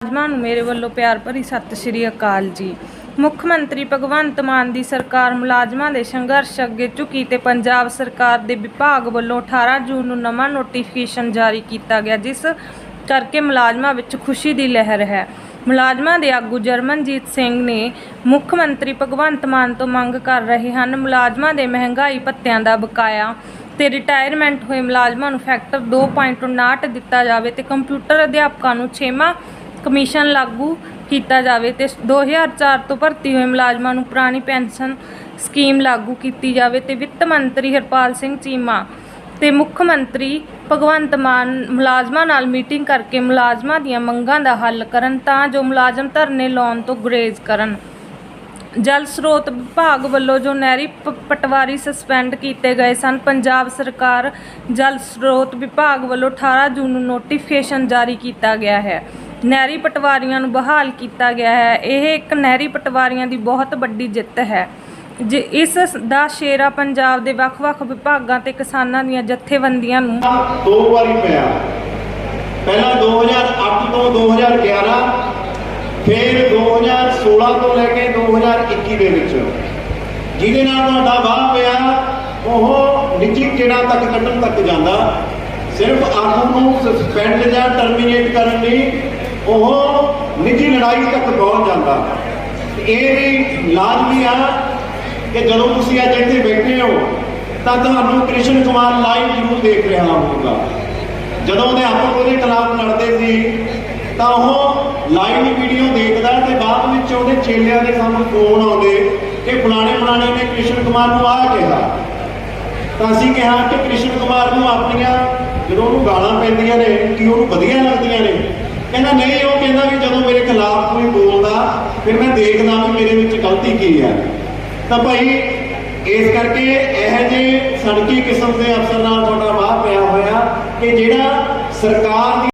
ਮੁਲਾਜ਼ਮਾਂ ਨੂੰ ਮੇਰੇ ਵੱਲੋਂ ਪਿਆਰ ਭਰੀ ਸਤਿ ਸ਼੍ਰੀ ਅਕਾਲ ਜੀ। ਮੁੱਖ ਮੰਤਰੀ ਭਗਵੰਤ ਮਾਨ ਦੀ ਸਰਕਾਰ ਮੁਲਾਜ਼ਮਾਂ ਦੇ ਸੰਘਰਸ਼ ਅੱਗੇ ਝੁਕੀ ਤੇ ਪੰਜਾਬ ਸਰਕਾਰ ਦੇ ਵਿਭਾਗ ਵੱਲੋਂ 18 ਜੂਨ ਨੂੰ ਨਵਾਂ ਨੋਟੀਫਿਕੇਸ਼ਨ ਜਾਰੀ ਕੀਤਾ ਗਿਆ, ਜਿਸ ਕਰਕੇ ਮੁਲਾਜ਼ਮਾਂ ਵਿੱਚ ਖੁਸ਼ੀ ਦੀ ਲਹਿਰ ਹੈ। ਮੁਲਾਜ਼ਮਾਂ ਦੇ ਆਗੂ ਜਰਮਨਜੀਤ ਸਿੰਘ ਨੇ ਮੁੱਖ ਮੰਤਰੀ ਭਗਵੰਤ ਮਾਨ ਤੋਂ ਮੰਗ ਕਰ ਰਹੇ ਹਨ, ਮੁਲਾਜ਼ਮਾਂ ਦੇ ਮਹਿੰਗਾਈ ਭੱਤਿਆਂ ਦਾ ਬਕਾਇਆ ਤੇ ਰਿਟਾਇਰਮੈਂਟ ਹੋਏ ਮੁਲਾਜ਼ਮਾਂ ਨੂੰ ਫੈਕਟਰ 2.59 ਦਿੱਤਾ ਜਾਵੇ ਤੇ ਕੰਪਿਊਟਰ ਅਧਿਆਪਕਾਂ ਨੂੰ 6ਵਾਂ ਕਮਿਸ਼ਨ ਲਾਗੂ ਕੀਤਾ ਜਾਵੇ ਤੇ 2004 ਤੋਂ ਭਰਤੀ ਹੋਏ ਮੁਲਾਜ਼ਮਾਂ ਨੂੰ ਪੁਰਾਣੀ ਪੈਨਸ਼ਨ ਸਕੀਮ ਲਾਗੂ ਕੀਤੀ ਜਾਵੇ ਤੇ ਵਿੱਤ ਮੰਤਰੀ ਹਰਪਾਲ ਸਿੰਘ ਚੀਮਾ ਤੇ ਮੁੱਖ ਮੰਤਰੀ ਭਗਵੰਤ ਮਾਨ ਮੁਲਾਜ਼ਮਾਂ ਨਾਲ ਮੀਟਿੰਗ ਕਰਕੇ ਮੁਲਾਜ਼ਮਾਂ ਦੀਆਂ ਮੰਗਾਂ ਦਾ ਹੱਲ ਕਰਨ ਤਾਂ ਜੋ ਮੁਲਾਜ਼ਮ ਧਰਨੇ ਲਾਉਣ ਤੋਂ ਗੁਰੇਜ਼ ਕਰਨ। ਜਲ ਸਰੋਤ ਵਿਭਾਗ ਵੱਲੋਂ ਜੋ ਨਹਿਰੀ ਪ- ਪਟਵਾਰੀ ਸਸਪੈਂਡ ਕੀਤੇ ਗਏ ਸਨ, ਪੰਜਾਬ ਸਰਕਾਰ ਜਲ ਸਰੋਤ ਵਿਭਾਗ ਵੱਲੋਂ 18 ਜੂਨ ਨੂੰ ਨੋਟੀਫਿਕੇਸ਼ਨ ਜਾਰੀ ਕੀਤਾ ਗਿਆ ਹੈ। ਨਹਿਰੀ ਪਟਵਾਰੀਆਂ ਨੂੰ ਬਹਾਲ ਕੀਤਾ ਗਿਆ ਹੈ। ਇਹ ਇੱਕ ਨਹਿਰੀ ਪਟਵਾਰੀਆਂ ਦੀ ਬਹੁਤ ਵੱਡੀ ਜਿੱਤ ਹੈ। ਜੇ ਇਸ ਦਾ ਸ਼ੇਰਾ ਪੰਜਾਬ ਦੇ ਵੱਖ-ਵੱਖ ਵਿਭਾਗਾਂ ਤੇ ਕਿਸਾਨਾਂ ਦੀਆਂ ਜਥੇਬੰਦੀਆਂ ਨੂੰ ਦੋ ਵਾਰੀ ਪਿਆ। ਪਹਿਲਾਂ 2008 ਤੋਂ 2011 ਫਿਰ 2016 ਤੋਂ ਲੈ ਕੇ 2021 ਦੇ ਵਿੱਚ। ਜਿਹਦੇ ਨਾਲ ਤੁਹਾਡਾ ਵਾਹ ਪਿਆ, ਉਹ ਨਿੱਜੀ ਕਿਹੜਾ ਤੱਕ ਕੱਢਣ ਤੱਕ ਜਾਂਦਾ? ਸਿਰਫ ਆਗੂ ਨੂੰ ਸਸਪੈਂਡ ਜਾਂ ਟਰਮੀਨੇਟ ਕਰਨ ਲਈ ਉਹ ਨਿੱਜੀ ਲੜਾਈ ਤੱਕ ਪਹੁੰਚ ਜਾਂਦਾ। ਇਹ ਵੀ ਲਾਜ਼ਮੀ ਆ ਕਿ ਜਦੋਂ ਤੁਸੀਂ ਅੱਜ ਇੱਥੇ ਬੈਠੇ ਹੋ, ਤਾਂ ਤੁਹਾਨੂੰ ਕ੍ਰਿਸ਼ਨ ਕੁਮਾਰ ਲਾਈਵ ਜ਼ਰੂਰ ਦੇਖ ਰਿਹਾ ਹੋਊਗਾ। ਜਦੋਂ ਉਹਦੇ ਅਧਿਆਪਕ ਉਹਦੇ ਖਿਲਾਫ ਲੜਦੇ ਸੀ, ਤਾਂ ਉਹ ਲਾਈਵ ਵੀਡੀਓ ਦੇਖਦਾ ਤੇ ਬਾਅਦ ਵਿੱਚ ਉਹਦੇ ਚੇਲਿਆਂ ਦੇ ਸਾਨੂੰ ਫੋਨ ਆਉਂਦੇ ਕਿ ਫਲਾਣੇ ਫਲਾਣੇ ਨੇ ਕ੍ਰਿਸ਼ਨ ਕੁਮਾਰ ਨੂੰ ਆਹ ਕਿਹਾ। ਤਾਂ ਅਸੀਂ ਕਿਹਾ ਕਿ ਕ੍ਰਿਸ਼ਨ ਕੁਮਾਰ ਨੂੰ ਆਪਣੀਆਂ, ਜਦੋਂ ਉਹਨੂੰ ਗਾਲਾਂ ਪੈਂਦੀਆਂ ਨੇ, ਕਿ ਉਹਨੂੰ ਵਧੀਆ ਲੱਗਦੀਆਂ ਨੇ ਕਹਿੰਦਾ ਨਹੀਂ, ਉਹ ਕਹਿੰਦਾ ਵੀ ਜਦੋਂ ਮੇਰੇ ਖਿਲਾਫ ਕੋਈ ਬੋਲਦਾ, ਫਿਰ ਮੈਂ ਦੇਖਦਾ ਵੀ ਮੇਰੇ ਵਿੱਚ ਗਲਤੀ ਕੀ ਹੈ। ਤਾਂ ਭਾਈ, ਇਸ ਕਰਕੇ ਇਹ ਜੇ ਸੜਕੀ ਕਿਸਮ ਦੇ ਅਫਸਰ ਨਾਲ ਤੁਹਾਡਾ ਵਾਹ ਪਿਆ ਹੋਇਆ ਕਿ ਜਿਹੜਾ ਸਰਕਾਰ ਦੀ